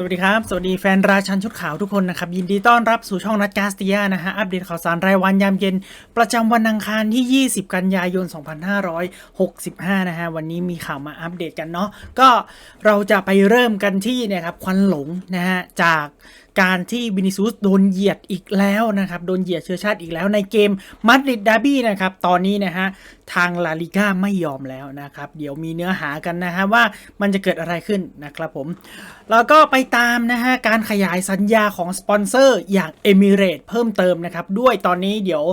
สวัสดีครับ สวัสดีแฟนราชันชุดขาวทุกคนนะครับ ยินดีต้อนรับสู่ช่องนัดกาสติยานะฮะ อัปเดตข่าวสารรายวันยามเย็น ประจำวันอังคารที่ 20 กันยายน 2565 นะฮะ วันนี้มีข่าวมาอัปเดตกันเนาะก็เราจะไปเริ่มกันที่เนะครับควันหลงนะฮะจาก การที่วินิซูสโดนเหยียดอีกแล้วนะครับ โดนเหยียดเชื้อชาติอีกแล้วในเกมมาดริดดาร์บี้นะครับ ตอนนี้นะฮะทางลาลิก้าไม่ยอมแล้วนะครับ เดี๋ยวมีเนื้อหากันนะฮะว่ามันจะเกิดอะไรขึ้นนะครับผม แล้วก็ไปตามนะฮะการขยายสัญญาของสปอนเซอร์อย่างเอมิเรตเพิ่มเติมนะครับ ด้วยตอนนี้เดี๋ยว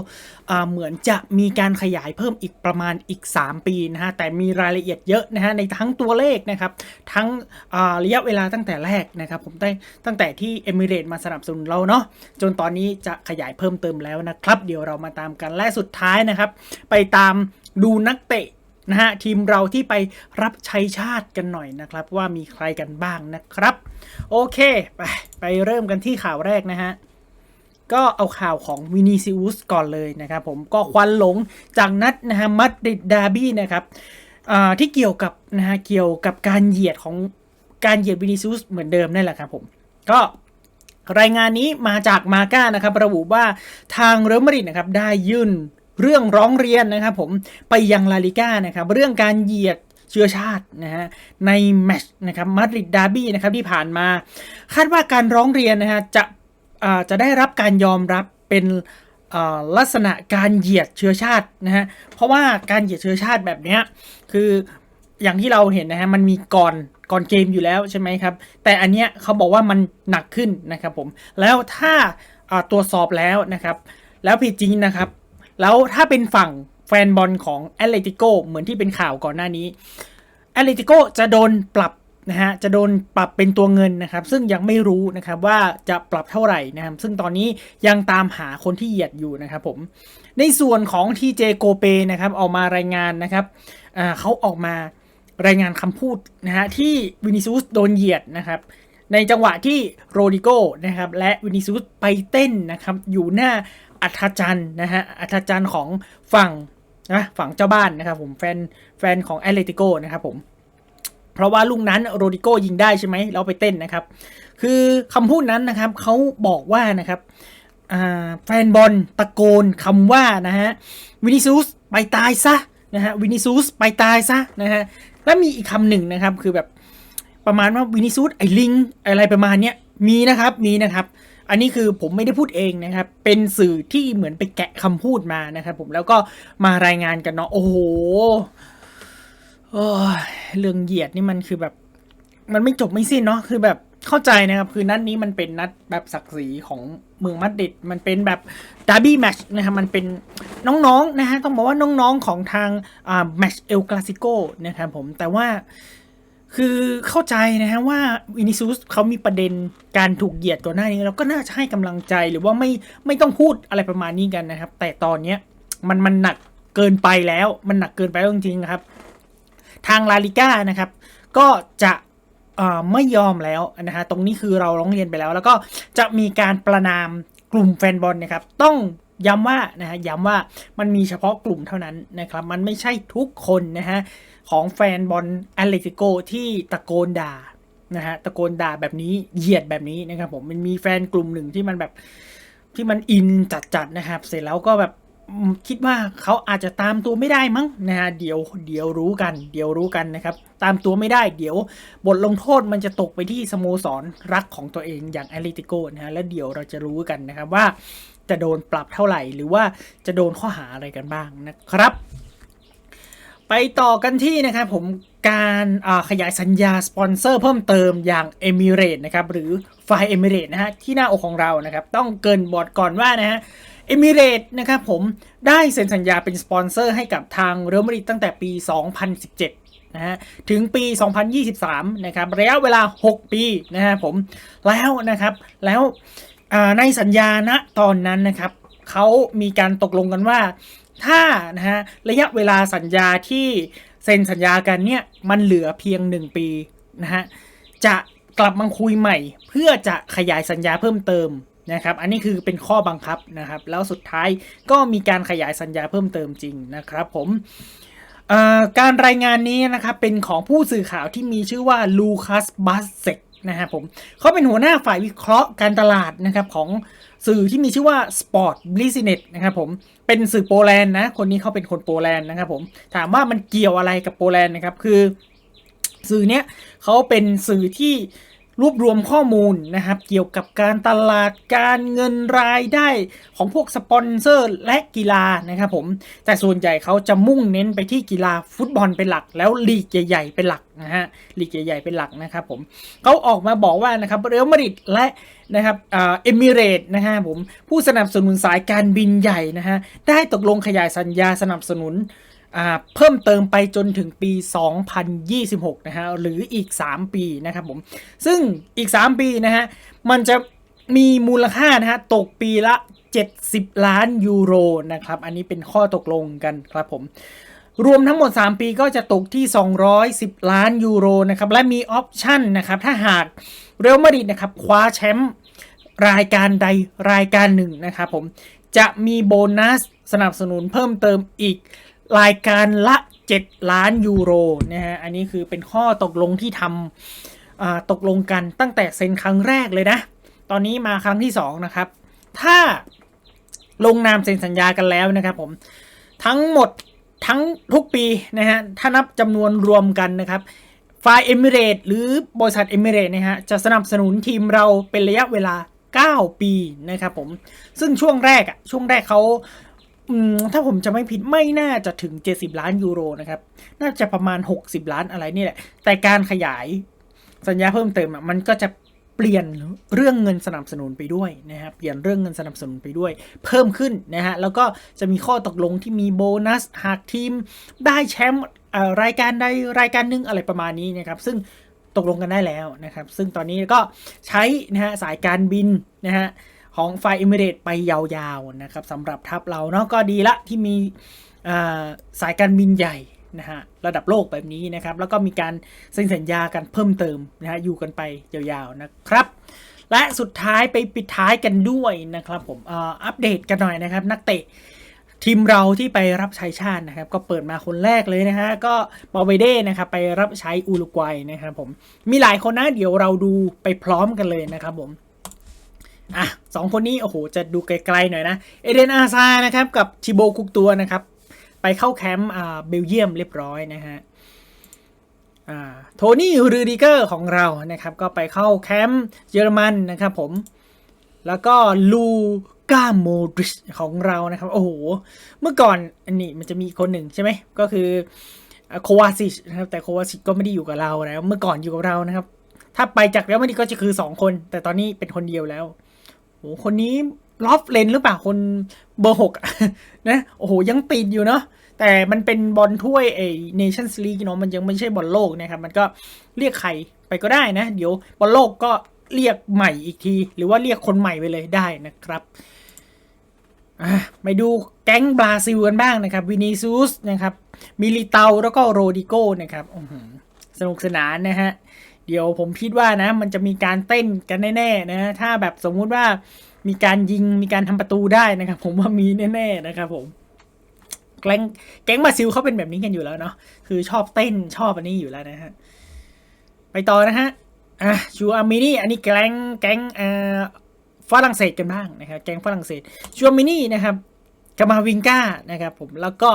เหมือนจะมีการขยายเพิ่มอีกประมาณอีก 3 ปีนะฮะแต่มีรายละเอียดเยอะนะฮะในทั้งตัวเลขนะครับ ทั้งระยะเวลาตั้งแต่แรกนะครับ ผมตั้งแต่ที่เอมิเรตมาสนับสนุนเราเนาะจนตอนนี้จะขยายเพิ่มเติมแล้วนะครับ เดี๋ยวเรามาตามกันและสุดท้ายนะครับ ไปตามดูนักเตะนะฮะทีมเราที่ไปรับใช้ชาติกันหน่อยนะครับ ว่ามีใครกันบ้างนะครับ โอเค ไปไปเริ่มกันที่ข่าวแรกนะฮะก็เอาข่าวของวินิซิอุสก่อนเลยนะครับผมก็ควันหลงจากนัดนะฮะมัดริดดาร์บี้นะครับที่เกี่ยวกับนะฮะเกี่ยวกับการเหยียดของการเหยียดวินิซิอุสเหมือนเดิมนั่นแหละครับผม ก็ รายงานนี้มาจากมาก้านะครับระบุว่าทางเรอัลมาดริดนะครับได้ยื่นเรื่องร้องเรียนนะครับผมไปยังลาลิก้านะครับเรื่องการเหยียดเชื้อชาตินะฮะในแมตช์นะครับมาดริดดาร์บี้นะครับที่ผ่านมา คาดว่าการร้องเรียนนะฮะจะจะได้รับการยอมรับเป็นลักษณะการเหยียดเชื้อชาตินะฮะเพราะว่าการเหยียดเชื้อชาติแบบนี้คือ อย่างที่เราเห็นนะฮะมันมีก่อนก่อนเกมอยู่แล้วใช่ไหมครับ แต่อันเนี้ยเขาบอกว่ามันหนักขึ้นนะครับผมแล้วถ้าตรวจสอบแล้วนะครับ แล้วผิดจริงนะครับ แล้วถ้าเป็นฝั่งแฟนบอลของแอตเลติโกเหมือนที่เป็นข่าวก่อนหน้านี้แอตเลติโกจะโดนปรับนะฮะจะโดนปรับเป็นตัวเงินนะครับ ซึ่งยังไม่รู้นะครับว่าจะปรับเท่าไหร่นะครับซึ่งตอนนี้ยังตามหาคนที่เหยียดอยู่นะครับผมในส่วนของทีเจโกเปนะครับออกมารายงานนะครับเขาออกมา รายงานคำพูดนะฮะที่วินิซูสโดนเหยียดนะครับ ในจังหวะที่โรดิโกนะครับและวินิซูสไปเต้นนะครับอยู่หน้าอัธจันทร์นะฮะอัธจันทร์ของฝั่งนะฝั่งเจ้าบ้านนะครับผมแฟนแฟนของแอตเลติโกนะครับผมเพราะว่าลูกนั้นโรดิโกยิงได้ใช่ไหมเราไปเต้นนะครับ คือคำพูดนั้นนะครับเขาบอกว่านะครับแฟนบอลตะโกนคำว่านะฮะวินิซูสไปตายซะนะฮะวินิซูสไปตายซะนะฮะ แล้วมีอีกคำหนึ่งนะครับ คือแบบประมาณว่าวินิซูดไอลิงอะไรประมาณเนี้ยมีนะครับมีนะครับ อันนี้คือผมไม่ได้พูดเองนะครับ เป็นสื่อที่เหมือนไปแกะคำพูดมานะครับผมแล้วก็มารายงานกันเนาะโอ้โหเรื่องเหยียดนี่มันคือแบบ มันไม่จบไม่สิ้นเนาะคือแบบ เข้าใจนะครับ คือนัดนี้มันเป็นนัดแบบศักดิ์ศรีของเมืองมัดริดมันเป็นแบบดาร์บี้แมชนะครับมันเป็นน้องๆนะฮะต้องบอกว่าน้องๆของทางอ่าแมชเอลคลาสิโกนะครับผมแต่ว่าคือเข้าใจนะฮะว่าวินิซูสเขามีประเด็นการถูกเหยียดก่อนหน้านี้เราก็น่าจะให้กำลังใจหรือว่าไม่ไม่ต้องพูดอะไรประมาณนี้กันนะครับ แต่ตอนเนี้ยมันมันหนักเกินไปแล้วมันหนักเกินไปแล้วจริงๆครับ ทางลาลิก้านะครับ ก็จะ ไม่ยอมแล้วนะฮะตรงนี้คือเราร้องเรียนไปแล้ว แล้วก็จะมีการประนามกลุ่มแฟนบอลนะครับ ต้องย้ำว่านะฮะย้ำว่ามันมีเฉพาะกลุ่มเท่านั้นนะครับ มันไม่ใช่ทุกคนนะฮะของแฟนบอลแอตเลติโกที่ตะโกนด่านะฮะตะโกนด่าแบบนี้เหยียดแบบนี้นะครับผมมันมีแฟนกลุ่มหนึ่งที่มันแบบที่มันอินจัดๆนะครับ เสร็จแล้วก็แบบ คิดว่าเขาอาจจะตามตัวไม่ได้มั้งนะฮะเดี๋ยวเดี๋ยวรู้กัน เดี๋ยวรู้กันนะครับ ตามตัวไม่ได้ เดี๋ยวบทลงโทษมันจะตกไปที่สโมสรรักของตัวเองอย่างแอตเลติโกนะฮะแล้วเดี๋ยวเราจะรู้กันนะครับว่าจะโดนปรับเท่าไหร่หรือว่าจะโดนข้อหาอะไรกันบ้างนะครับ ไปต่อกันที่นะครับผมการขยายสัญญาสปอนเซอร์เพิ่มเติมอย่างเอมิเรตนะครับหรือไฟเอมิเรตนะฮะที่หน้าอกของเรานะครับต้องเกินบอร์ดก่อนว่านะฮะ เอมิเรตนะครับผมได้เซ็นสัญญาเป็นสปอนเซอร์ให้กับทางเรอัลมาดริดตั้งแต่ปี 2017นะฮะถึงปี 2023 นะครับ ระยะเวลา 6 ปีนะฮะผม แล้วนะครับ แล้วในสัญญาณตอนนั้นนะครับ เขามีการตกลงกันว่า ถ้านะฮะระยะเวลาสัญญาที่เซ็นสัญญากันเนี่ย มันเหลือเพียง 1 ปีนะฮะ จะกลับมาคุยใหม่ เพื่อจะขยายสัญญาเพิ่มเติม นะครับ อันนี้คือเป็นข้อบังคับนะครับ แล้วสุดท้ายก็มีการขยายสัญญาเพิ่มเติมจริงนะครับผมการรายงานนี้นะครับเป็นของผู้สื่อข่าวที่มีชื่อว่าลูคัสบัสเซกนะฮะผมเขาเป็นหัวหน้าฝ่ายวิเคราะห์การตลาดนะครับของสื่อที่มีชื่อว่า Sport Business นะครับผมเป็นสื่อโปแลนด์นะคนนี้เขาเป็นคนโปแลนด์นะครับผมถามว่ามันเกี่ยวอะไรกับโปแลนด์นะครับคือ สื่อเนี้ยเขาเป็นสื่อที่ รวบรวมข้อมูลนะครับ เกี่ยวกับการตลาดการเงินรายได้ของพวกสปอนเซอร์และกีฬานะครับผม แต่ส่วนใหญ่เขาจะมุ่งเน้นไปที่กีฬาฟุตบอลเป็นหลัก แล้วลีกใหญ่ๆเป็นหลักนะฮะลีกใหญ่ๆเป็นหลักนะครับผมเขาออกมาบอกว่านะครับเรอัลมาดริดและนะครับเอมิเรตนะฮะผมผู้สนับสนุนสายการบินใหญ่นะฮะได้ตกลงขยายสัญญาสนับสนุน เพิ่มเติมไปจนถึงปี 2026 นะฮะ หรืออีก 3 ปีนะครับผม ซึ่งอีก 3 ปีนะฮะ มันจะมีมูลค่านะฮะ ตกปีละ 70 ล้านยูโรนะครับ อันนี้เป็นข้อตกลงกันครับผม รวมทั้งหมด 3 ปีก็จะตกที่ 210 ล้านยูโรนะครับ และมีออปชั่นนะครับ ถ้าหากเรอัลมาดริดนะครับ คว้าแชมป์รายการใดรายการหนึ่งนะครับผม จะมีโบนัสสนับสนุนเพิ่มเติมอีก รายการละ 7 ล้านยูโรนะฮะอันนี้คือเป็นข้อตกลงที่ทำตกลงกันตั้งแต่เซ็นครั้งแรกเลยนะ ตอนนี้มาครั้งที่ 2 นะครับ ถ้าลงนามเซ็นสัญญากันแล้วนะครับผมทั้งหมดทั้งทุกปีนะฮะถ้านับจำนวนรวมกันนะครับฝ่ายเอมิเรตหรือบริษัทเอมิเรตนะฮะจะสนับสนุนทีมเราเป็นระยะเวลา 9 ปีนะครับผมซึ่งช่วงแรกอะช่วงแรกเขา ถ้าผมจะไม่ผิดไม่น่าจะถึง 70 ล้านยูโรนะครับ น่าจะประมาณ 60 ล้านอะไรนี่แหละ แต่การขยายสัญญาเพิ่มเติมมันก็จะเปลี่ยนเรื่องเงินสนับสนุนไปด้วยนะฮะ เปลี่ยนเรื่องเงินสนับสนุนไปด้วย เพิ่มขึ้นนะฮะ แล้วก็จะมีข้อตกลงที่มีโบนัสหากทีมได้แชมป์เอ่อรายการใดรายการหนึ่งอะไรประมาณนี้นะครับ ซึ่งตกลงกันได้แล้วนะครับ ซึ่งตอนนี้ก็ใช้นะฮะสายการบินนะฮะ ของไฟเอมิเรตไปยาวๆนะครับสำหรับทัพเราเนาะก็ดีละที่มีสายการบินใหญ่นะฮะระดับโลกแบบนี้นะครับแล้วก็มีการเซ็นสัญญากันเพิ่มเติมนะฮะอยู่กันไปยาวๆนะครับ และสุดท้ายไปปิดท้ายกันด้วยนะครับผมอ่ออัปเดตกันหน่อยนะครับ นักเตะทีมเราที่ไปรับใช้ชาตินะครับ ก็เปิดมาคนแรกเลยนะฮะก็บอเวเด้นะครับไปรับใช้อุรุกวัยนะครับผมมีหลายคนนะเดี๋ยวเราดูไปพร้อมกันเลยนะครับผม อะสองคนนี้โอ้โหจะดูไกลๆหน่อยนะ เอเดนอาซานะครับกับทิโบคุกตัวนะครับ ไปเข้าแคมป์อ่าเบลเยียมเรียบร้อยนะฮะอ่าโทนี่รูดิเกอร์ของเรานะครับ ก็ไปเข้าแคมป์เยอรมันนะครับผม แล้วก็ลูก้าโมดริชของเรานะครับ โอ้โห เมื่อก่อนอันนี้มันจะมีคนหนึ่งใช่ไหมก็คือโควาซิชนะครับแต่โควาซิชก็ไม่ได้อยู่กับเราแล้ว เมื่อก่อนอยู่กับเรานะครับ ถ้าไปจากเรอัลมาดริดก็จะคือ 2 คน แต่ตอนนี้เป็นคนเดียวแล้ว อ้คนนี้ลอฟเลนหรือเปล่าคนเบอร์หกนะโอ้โหยังติดอยู่เนาะแต่มันเป็นบอลถ้วยเอเนชั่นส์ลีกเนาะมันยังไม่ใช่บอลโลกนะครับ มันก็เรียกใครไปก็ได้นะ เดี๋ยวบอลโลกก็เรียกใหม่อีกที หรือว่าเรียกคนใหม่ไปเลยได้นะครับอะไปดูแก๊งบราซิลกันบ้างนะครับวินิซูสนะครับมิลิเตาแล้วก็โรดิโก้นะครับอื้อหือสนุกสนานนะฮะ เดี๋ยวผมคิดว่านะ มันจะมีการเต้นกันแน่ๆนะถ้าแบบสมมุติว่ามีการยิงมีการทำประตูได้นะครับ ผมว่ามีแน่ๆนะครับ ผมแก๊งแก๊งบราซิลเขาเป็นแบบนี้กันอยู่แล้วเนาะคือชอบเต้นชอบอันนี้อยู่แล้วนะฮะไปต่อนะฮะอะชูอามินี่อันนี้แก๊งแก๊งอ่าฝรั่งเศสกันบ้างนะครับแก๊งฝรั่งเศสชูอามินี่นะครับกามาวิงก้านะครับ ผมแล้วก็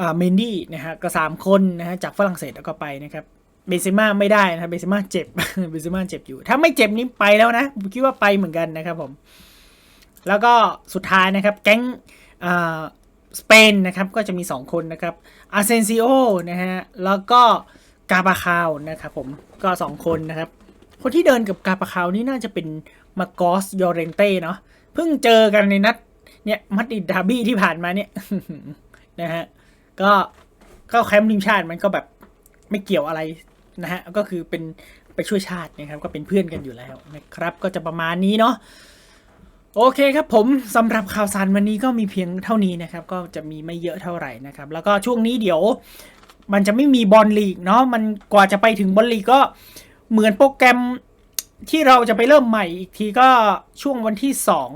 อ่าเมนดี้นะฮะก็สามคนนะฮะจากฝรั่งเศสแล้วก็ไปนะครับ เบนเซม่าไม่ได้นะครับเบนเซม่าเจ็บเบนเซม่าเจ็บอยู่ ถ้าไม่เจ็บนี้ไปแล้วนะผมคิดว่าไปเหมือนกันนะครับผม แล้วก็สุดท้ายนะครับ แก๊งอ่าสเปนนะครับก็จะมี 2 คนนะครับอาเซนซิโอนะฮะแล้วก็กาบาคาวนะครับผมก็ 2 คนนะครับ คนที่เดินกับกาบาคาวนี่น่าจะเป็นมาโกสยอเรนเต้เนาะเพิ่งเจอกันในนัดเนี่ยมัดดิดาบี้ที่ผ่านมาเนี่ยนะฮะก็เข้าแคมป์ทีมชาติมันก็แบบไม่เกี่ยวอะไร นะฮะก็คือเป็นไปช่วยชาตินะครับก็เป็นเพื่อนกันอยู่แล้วนะครับก็จะประมาณนี้เนาะโอเคครับผมสำหรับข่าวสารวันนี้ก็มีเพียงเท่านี้นะครับ ก็จะมีไม่เยอะเท่าไหร่นะครับ แล้วก็ช่วงนี้เดี๋ยว มันจะไม่มีบอลลีกเนาะมันกว่าจะไปถึงบอลลีกก็เหมือนโปรแกรมที่เราจะไปเริ่มใหม่อีกทีก็ช่วงวันที่สอง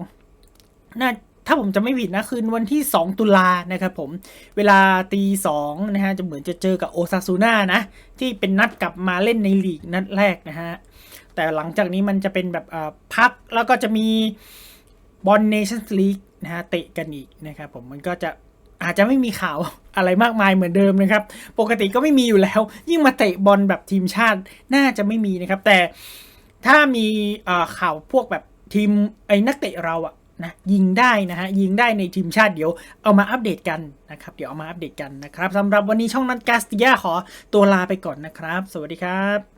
น่า ถ้าผมจะไม่ผิดนะคืนวันที่ 2 ตุลานะครับผมเวลาตีสองนะฮะจะเหมือนจะเจอกับโอซาซูน่านะ ที่เป็นนัดกลับมาเล่นในลีกนัดแรกนะฮะ แต่หลังจากนี้มันจะเป็นแบบอ่อพักแล้วก็จะมีบอลเนชั่นส์ลีกนะฮะเตะกันอีกนะครับผมมันก็จะอาจจะไม่มีข่าวอะไรมากมายเหมือนเดิมนะครับ ปกติก็ไม่มีอยู่แล้ว ยิ่งมาเตะบอลแบบทีมชาติน่าจะไม่มีนะครับ แต่ถ้ามีอ่อข่าวพวกแบบทีมไอ้นักเตะเราอะ นะยิงได้นะฮะยิงได้ในทีมชาติเดี๋ยวเอามาอัปเดตกันนะครับเดี๋ยวเอามาอัปเดตกันนะครับสำหรับวันนี้ช่องนัดกาสติยาขอตัวลาไปก่อนนะครับ สวัสดีครับ